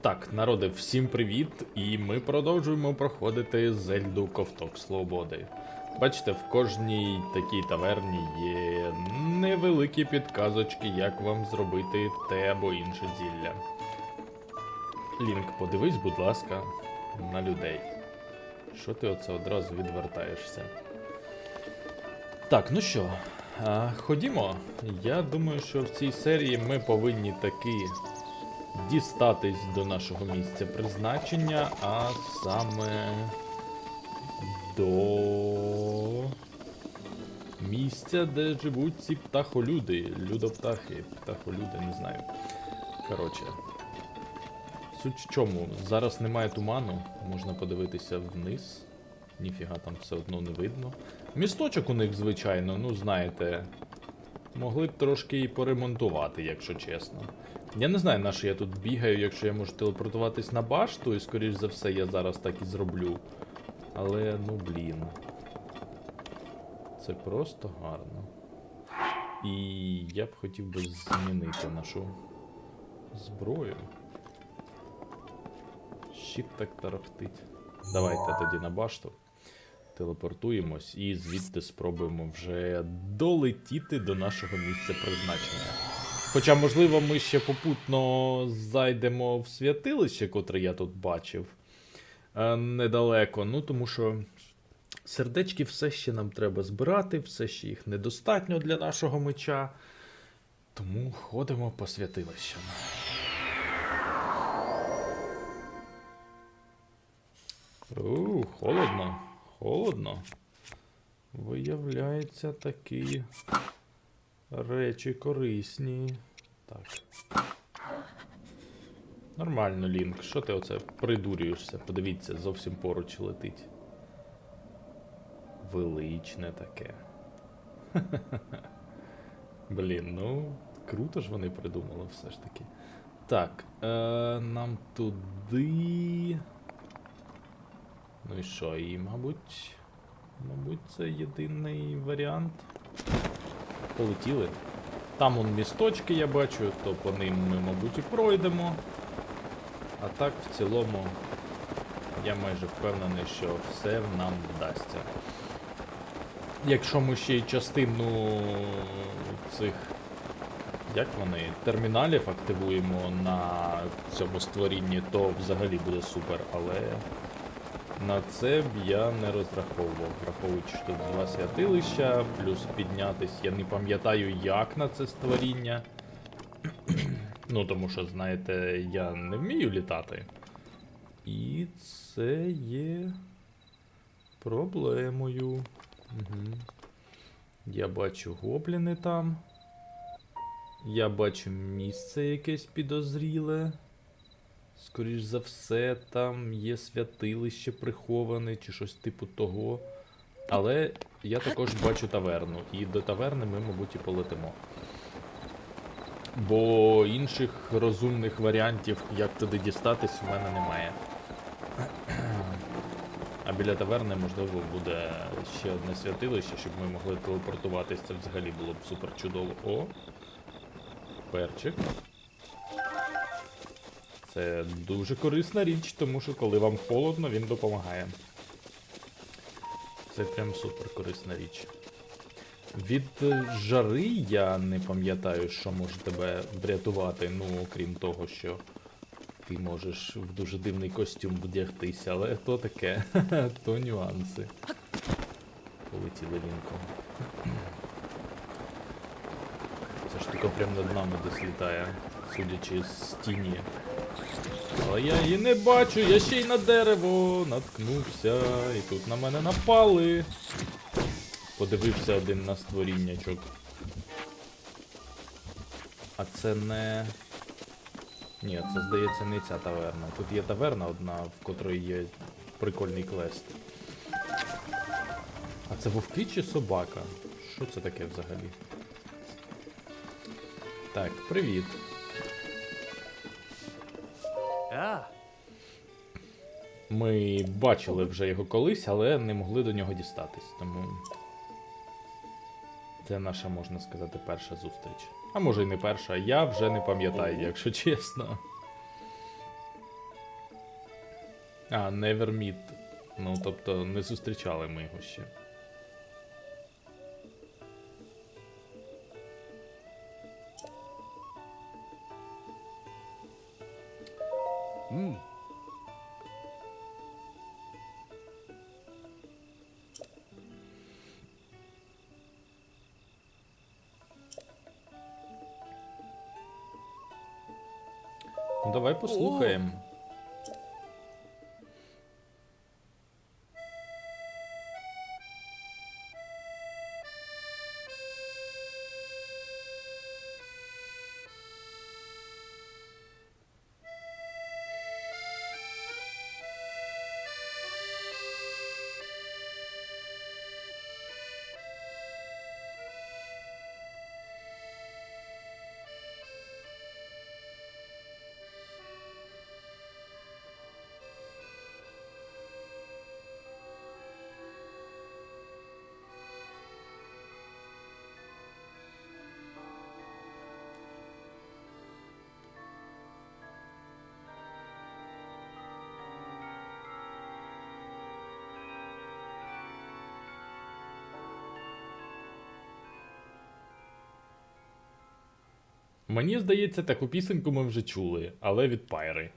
Так, народи, всім привіт! І ми продовжуємо проходити Зельду Ковток Свободи. Бачите, в кожній такій таверні є невеликі підказочки, як вам зробити те або інше зілля. Лінк, подивись, будь ласка, на людей. Що ти оце одразу відвертаєшся? Так, ну що, а, ходімо. Я думаю, що в цій серії ми повинні таки дістатись до нашого місця призначення, а саме до місця, де живуть ці птахолюди. Людоптахи, птахолюди, не знаю. Коротше. Суть в чому? Зараз немає туману, можна подивитися вниз. Ніфіга там все одно не видно. Місточок у них, звичайно, ну знаєте, могли б трошки і поремонтувати, якщо чесно. Я не знаю, на що я тут бігаю, якщо я можу телепортуватись на башту, і скоріш за все я зараз так і зроблю. Але ну блін. Це просто гарно. І я б хотів би змінити нашу зброю. Щит так тарахтить. Давайте тоді на башту. Телепортуємось і звідти спробуємо вже долетіти до нашого місця призначення. Хоча, можливо, ми ще попутно зайдемо в святилище, котре я тут бачив е, недалеко. Ну, тому що сердечки все ще нам треба збирати, все ще їх недостатньо для нашого меча. Тому ходимо по святилищам. У, холодно, холодно. Виявляється, такі речі корисні. Так. Нормально, Лінк. Що ти оце придурюєшся? Подивіться, зовсім поруч летить. Величне таке. Блін, ну круто ж вони придумали все ж таки. Так, е, нам туди. Ну і що, і, мабуть. Мабуть, це єдиний варіант. Полетіли. Там он місточки я бачу, то по ним ми, мабуть, і пройдемо. А так, в цілому, я майже впевнений, що все нам вдасться. Якщо ми ще й частину цих, як вони, терміналів активуємо на цьому створінні, то взагалі буде супер, але на це б я не розраховував, враховуючи, що тут два святилища, плюс піднятись, я не пам'ятаю, як на це створіння. ну, тому що, знаєте, я не вмію літати. І це є проблемою. Угу. Я бачу гобліни там. Я бачу місце якесь підозріле. Скоріш за все, там є святилище приховане чи щось типу того. Але я також бачу таверну, і до таверни ми, мабуть, і полетимо. Бо інших розумних варіантів, як туди дістатись, у мене немає. А біля таверни, можливо, буде ще одне святилище, щоб ми могли телепортуватись. Це взагалі було б супер чудово. О! Перчик. Це дуже корисна річ, тому що коли вам холодно, він допомагає. Це прям супер корисна річ. Від е, жари я не пам'ятаю, що може тебе врятувати, ну, окрім того, що ти можеш в дуже дивний костюм вдягтися, але то таке, то нюанси. Полетіли лінком. Ця штука прямо над нами десь літає, судячи з тіні. Але я її не бачу, я ще й на дерево наткнувся, і тут на мене напали. Подивився один на створіннячок. А це не. Ні, це здається не ця таверна. Тут є таверна одна, в котрої є прикольний квест. А це вовки чи собака? Що це таке взагалі? Так, привіт. Ми бачили вже його колись, але не могли до нього дістатись, тому. Це наша, можна сказати, перша зустріч. А може й не перша, я вже не пам'ятаю, якщо чесно. А, never. Ну, тобто не зустрічали ми його ще. Mm. Ну, давай послухаємо. Мені здається, таку пісеньку ми вже чули, але від Пайри.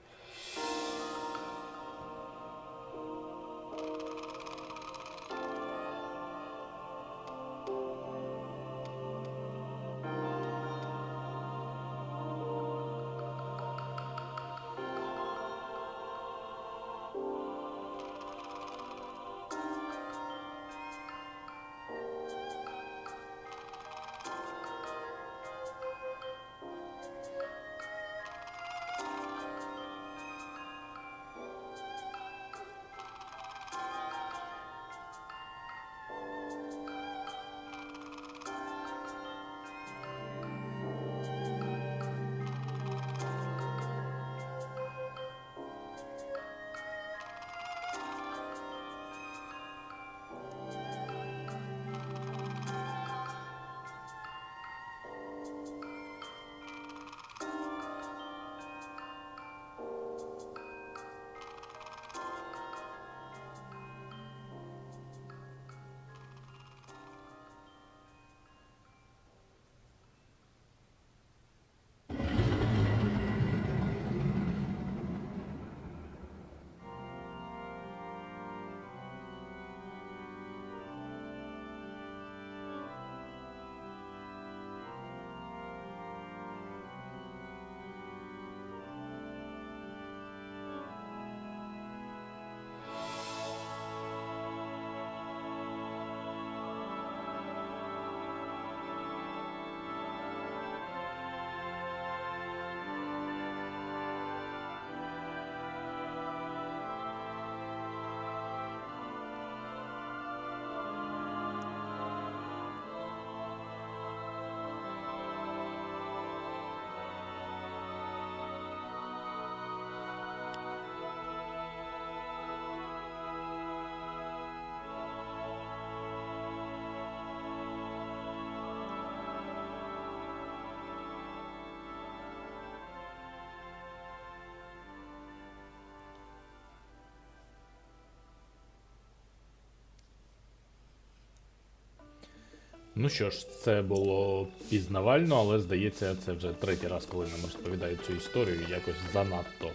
Ну що ж, це було пізнавально, але здається, це вже третій раз, коли нам розповідають цю історію, якось занадто.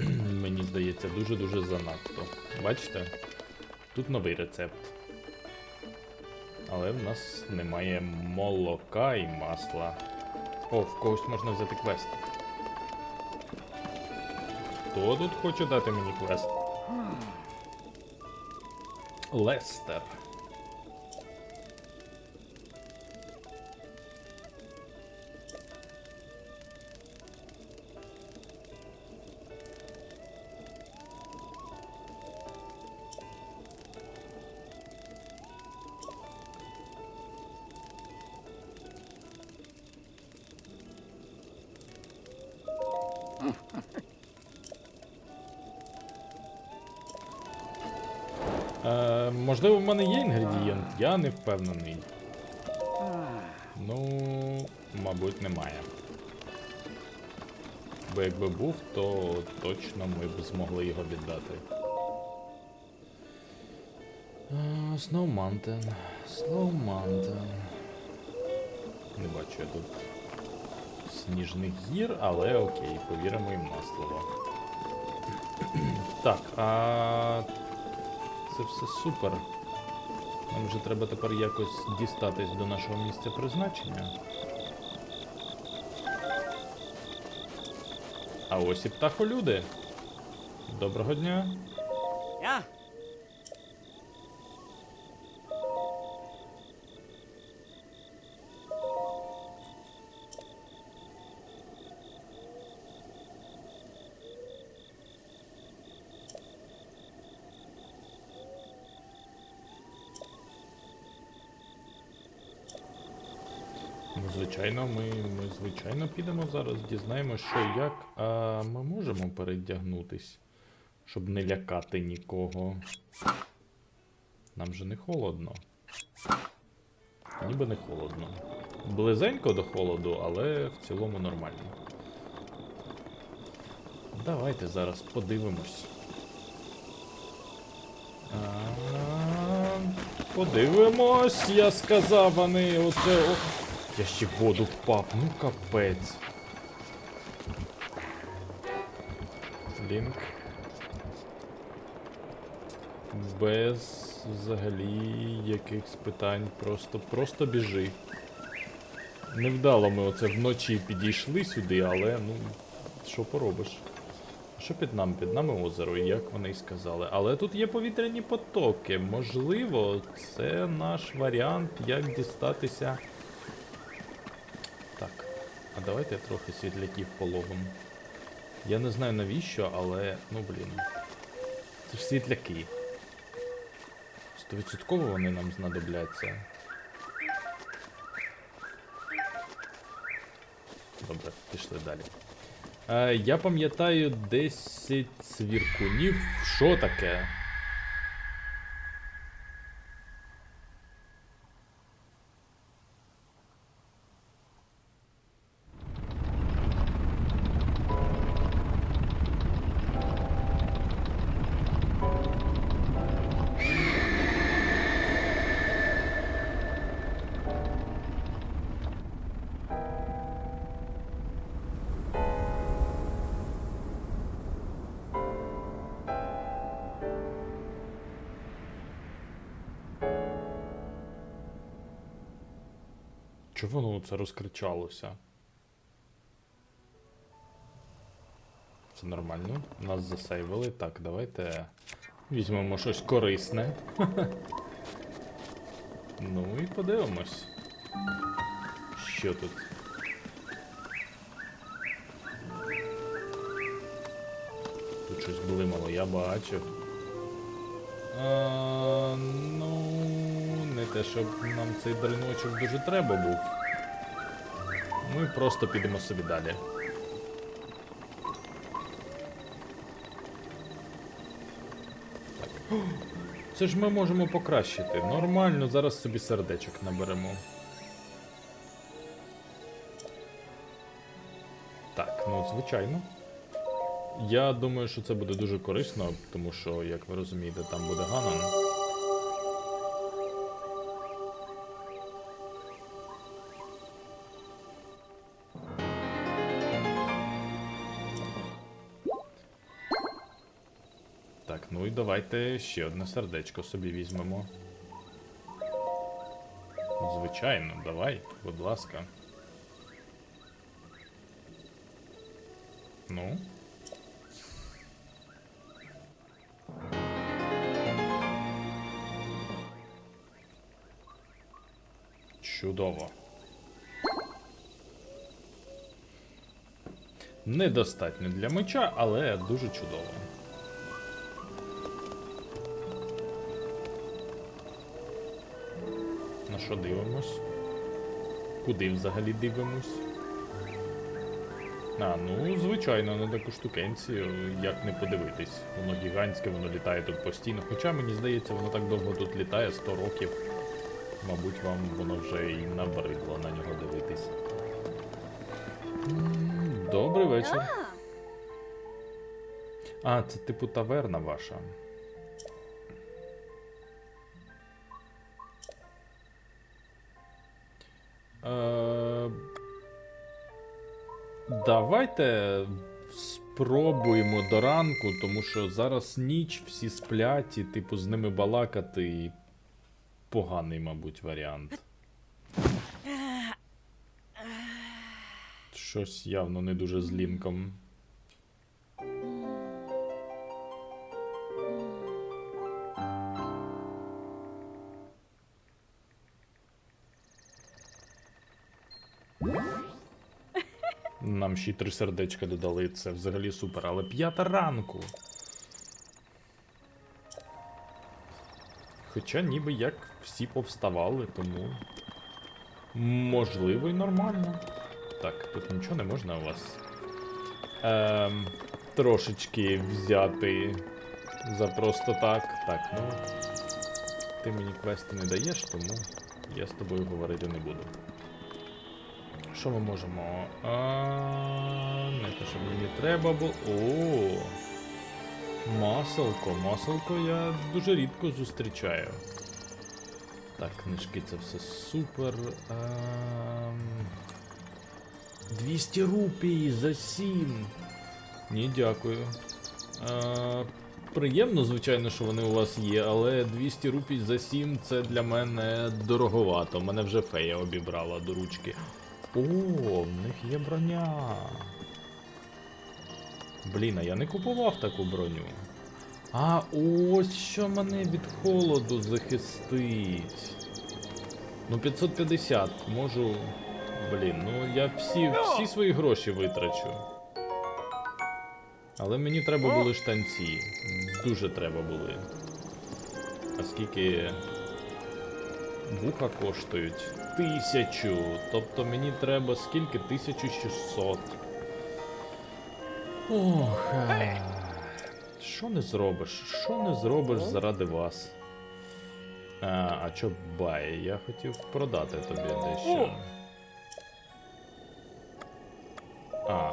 Мені здається, дуже-дуже занадто. Бачите? Тут новий рецепт. Але в нас немає молока і масла. О, в когось можна взяти квест. Хто тут хоче дати мені квест? Лестер. Можливо, в мене є інгредієнт, я не впевнений. Ну, мабуть, немає. бо якби був, то точно ми б змогли його віддати. Snow Mountain. Slow Mountain. Не бачу я тут сніжних гір, але окей, повіримо їм на слово. так, а це все супер. Нам вже треба тепер якось дістатись до нашого місця призначення. А ось і птахолюди. Доброго дня. Звичайно, ми, ми звичайно підемо зараз, дізнаємося, що як. А ми можемо передягнутись, щоб не лякати нікого. Нам же не холодно. Ніби не холодно. Близенько до холоду, але в цілому нормально. Давайте зараз подивимось. А, Подивимось, я сказав, не оце. Я ще в воду впав, ну капець. Лінк. Без взагалі якихось питань. Просто, просто біжи. Невдало ми оце вночі підійшли сюди, але ну, що поробиш? Що під нами? Під нами озеро, як вони й сказали. Але тут є повітряні потоки. Можливо, це наш варіант, як дістатися. Давайте трохи світляків половимо. Я не знаю навіщо, але, ну блін. Це ж світляки. Стовідсотково вони нам знадобляться. Добре, пішли далі. Е, я пам'ятаю 10 свіркунів. Що таке? Це розкричалося? Це нормально. Нас засейвили. Так, давайте візьмемо щось корисне. ну і подивимось. Що тут? Тут щось блимало, я бачив. А, ну, не те, щоб нам цей дриночок дуже треба був. Ми просто підемо собі далі. Так. Це ж ми можемо покращити. Нормально, зараз собі сердечок наберемо. Так, ну звичайно. Я думаю, що це буде дуже корисно, тому що, як ви розумієте, там буде Ганон. Давайте ще одне сердечко собі візьмемо. Звичайно, давай, будь ласка. Ну. Чудово. Недостатньо для меча, але дуже чудово. На що дивимось? Куди взагалі дивимось? А, ну, звичайно, на таку штукенцію, як не подивитись. Воно гігантське, воно літає тут постійно. Хоча мені здається, воно так довго тут літає 100 років. Мабуть, вам воно вже і набридло на нього дивитись. Добрий вечір. А, це типу таверна ваша. Давайте спробуємо до ранку, тому що зараз ніч, всі сплять, і типу з ними балакати поганий, мабуть, варіант. Щось явно не дуже з лінком. Ще й три сердечка додали, це взагалі супер, але п'ята ранку. Хоча ніби як всі повставали, тому. Можливо, і нормально. Так, тут нічого не можна у вас. Ем, трошечки взяти за просто так. Так, ну. Ти мені квести не даєш, тому я з тобою говорити не буду. Що ми можемо? А, не те, що мені треба було. О! Маселко. Маселко я дуже рідко зустрічаю. Так, книжки це все супер. Ем... 200 рупій за 7. Ні, дякую. Е, приємно, звичайно, що вони у вас є, але 200 рупій за 7 це для мене дороговато. Мене вже фея обібрала до ручки. О, в них є броня. Блін, а я не купував таку броню. А ось що мене від холоду захистить. Ну, 550 можу. Блін, ну я всі, всі свої гроші витрачу. Але мені треба були штанці. Дуже треба були. А скільки вуха коштують? Тисячу. Тобто мені треба скільки? 1600. Ох. Що не зробиш? Що не зробиш заради вас? А, а чо бай? Я хотів продати тобі дещо. А,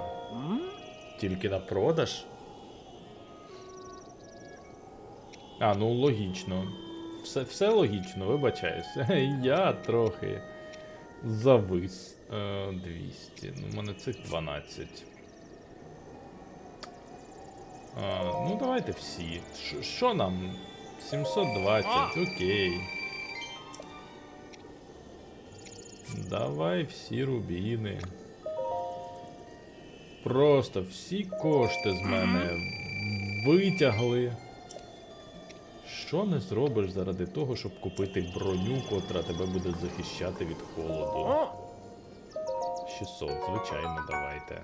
тільки на продаж? А, ну логічно. Все, все логічно, вибачаюсь. Я трохи завис. Е, 200. Ну, у мене цих 12. А, ну, давайте всі. Що нам? 720, окей. Давай всі рубіни. Просто всі кошти з мене витягли. Що не зробиш заради того, щоб купити броню, котра тебе буде захищати від холоду? 600, звичайно, давайте.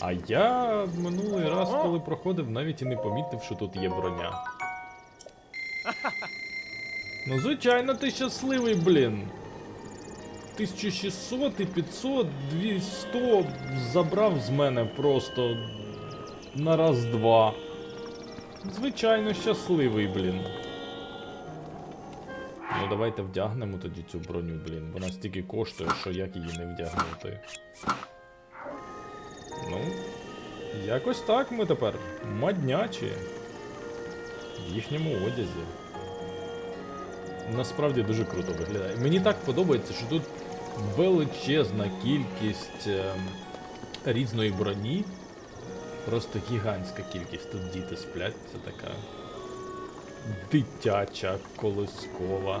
А я минулий раз, коли проходив, навіть і не помітив, що тут є броня. Ну, звичайно, ти щасливий, блін. 1600 і 500, 200 забрав з мене просто на раз-два. Звичайно, щасливий, блін. Ну давайте вдягнемо тоді цю броню, блін. Вона стільки коштує, що як її не вдягнути. Ну, якось так ми тепер маднячі в їхньому одязі. Насправді дуже круто виглядає. Мені так подобається, що тут величезна кількість ем, різної броні. Просто гігантська кількість. Тут діти сплять, це така дитяча, колискова.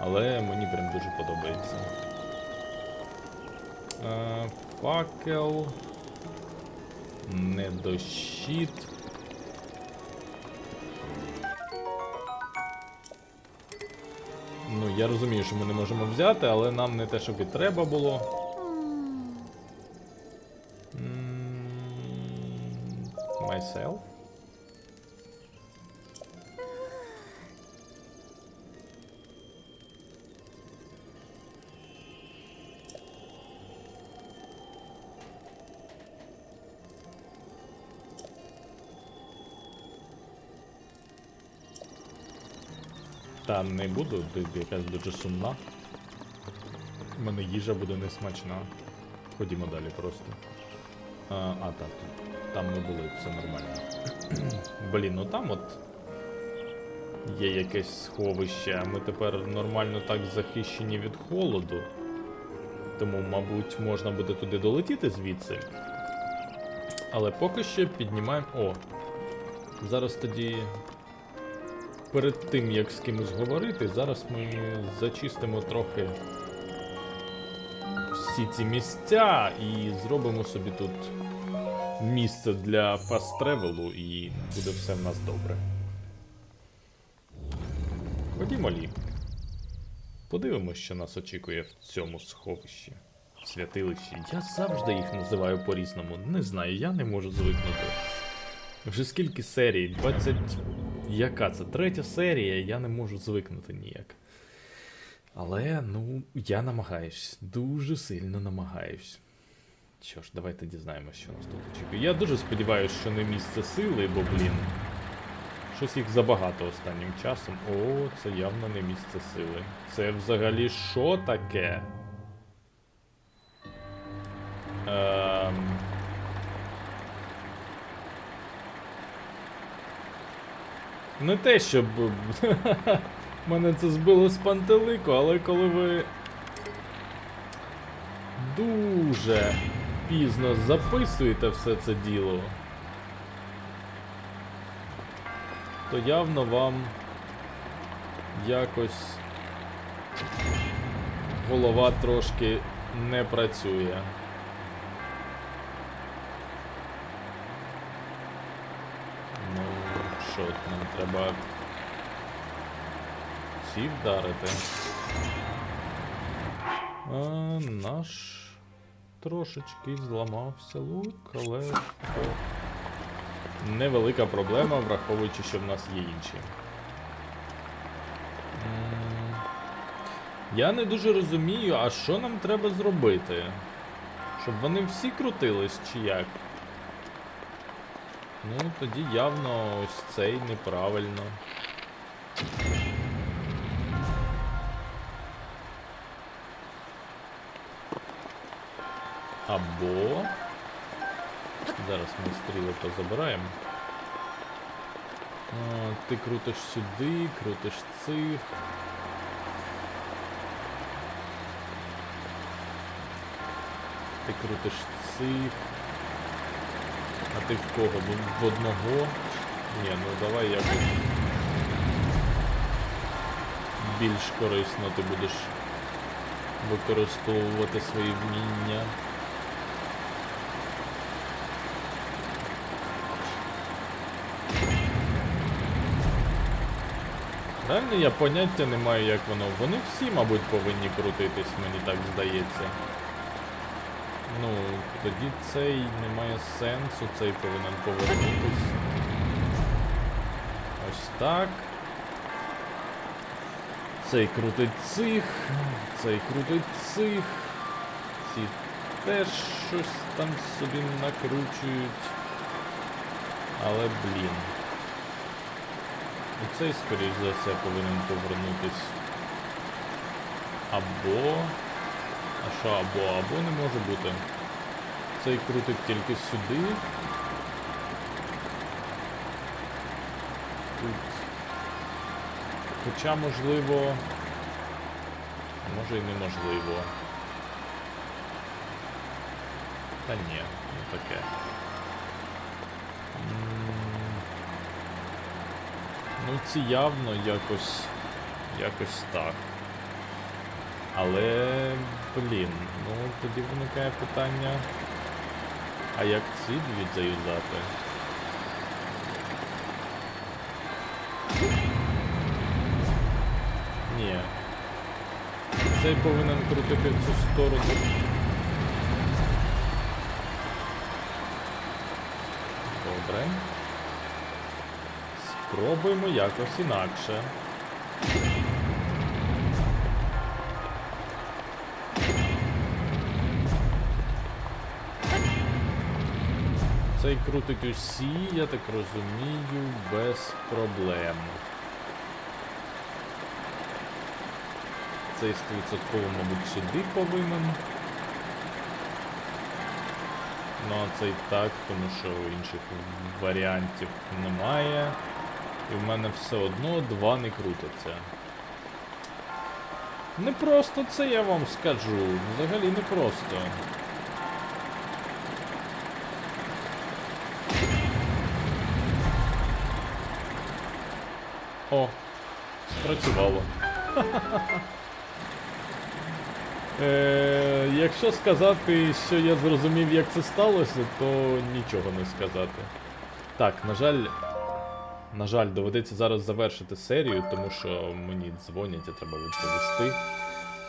Але мені прям дуже подобається. Е, факел. Недощит. Ну, я розумію, що ми не можемо взяти, але нам не те, щоб і треба було. Myself? Та не буду, якась дуже сумна. У мене їжа буде несмачна. Ходімо далі просто. А, а так. Там ми були, все нормально. Блін, ну там от є якесь сховище, а ми тепер нормально так захищені від холоду. Тому, мабуть, можна буде туди долетіти звідси. Але поки що піднімаємо. О! Зараз тоді. Перед тим, як з кимось говорити, зараз ми зачистимо трохи всі ці місця і зробимо собі тут місце для фаст-тревелу і буде все в нас добре. Ходімо лі. Подивимось, що нас очікує в цьому сховищі. Святилищі. Я завжди їх називаю по-різному. Не знаю, я не можу звикнути. Вже скільки серій? 20. Яка це? Третя серія, я не можу звикнути ніяк. Але, ну, я намагаюсь. Дуже сильно намагаюсь. Що ж, давайте дізнаємося, що нас тут очікує. Я дуже сподіваюся, що не місце сили, бо, блін. Щось їх забагато останнім часом. О, це явно не місце сили. Це взагалі що таке? Ем... Не те, щоб мене це збило з пантелику, але коли ви дуже пізно записуєте все це діло, то явно вам якось голова трошки не працює. Ну, що, нам треба ці вдарити. А, наш трошечки зламався лук, але це невелика проблема, враховуючи, що в нас є інші. Я не дуже розумію, а що нам треба зробити? Щоб вони всі крутились, чи як? Ну, тоді явно ось цей неправильно. Або. Зараз ми стріли позабираємо. А, ти крутиш сюди, крутиш цих. Ти крутиш цих. А ти в кого? В, одного? Ні, ну давай якось більш корисно ти будеш використовувати свої вміння. Реально я поняття не маю, як воно. Вони всі, мабуть, повинні крутитись, мені так здається. Ну, тоді цей не має сенсу, цей повинен повернутись. Ось так. Цей крутить цих, цей крутить цих. Ці теж щось там собі накручують. Але блін. І цей, скоріш за все, повинен повернутись. Або. А що або? Або не може бути. Цей крутить тільки сюди. Тут. Хоча можливо. Може і неможливо. Та ні, не таке. Ці явно якось. якось так. Але, блін, ну тоді виникає питання. А як ці дві заюзати? Ні. Цей повинен крутити в цю сторону. Добре. Спробуємо якось інакше. Цей крутить усі, я так розумію, без проблем. Цей 100%, мабуть, сюди повинен. Ну, а це і так, тому що інших варіантів немає. І в мене все одно два не крутяться. Не просто це я вам скажу. Взагалі не просто. О, спрацювало. Е, якщо сказати, що я зрозумів, як це сталося, то нічого не сказати. Так, на жаль, на жаль, доведеться зараз завершити серію, тому що мені дзвонять, і треба відповісти.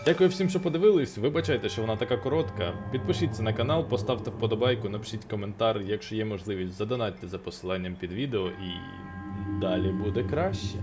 Дякую всім, що подивились. Вибачайте, що вона така коротка. Підпишіться на канал, поставте вподобайку, напишіть коментар, якщо є можливість, задонатьте за посиланням під відео і далі буде краще.